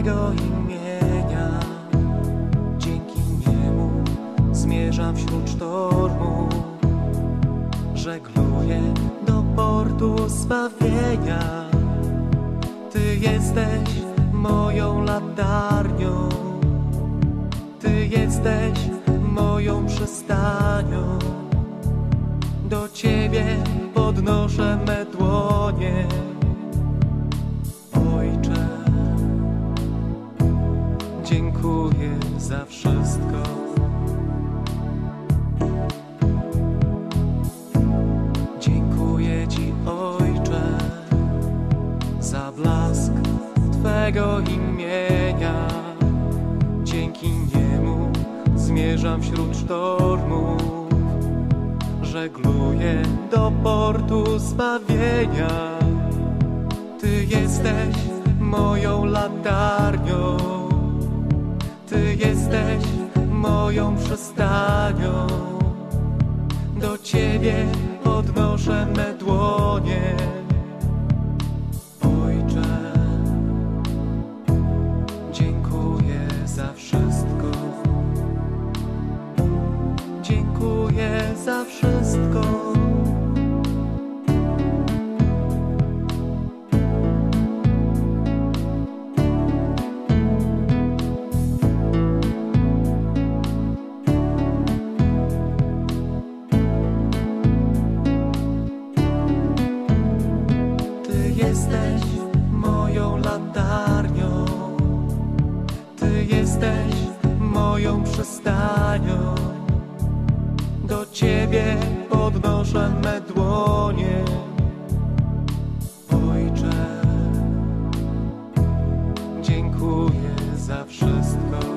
mego imienia. Dzięki niemu zmierzam wśród sztormu, żegluję do portu zbawienia. Ty jesteś moją latarnią, Ty jesteś moją przystanią. Do Ciebie podnoszę dziękuję za wszystko. Dziękuję Ci, Ojcze, za blask Twego imienia. Dzięki niemu zmierzam wśród sztormów, żegluję do portu zbawienia. Ty jesteś moją latarnią, Ty jesteś moją przystanią. Do Ciebie podnoszę me dłonie, jesteś moją latarnią, Ty jesteś moją przystanią. Do Ciebie podnoszę me dłonie. Ojcze, dziękuję za wszystko.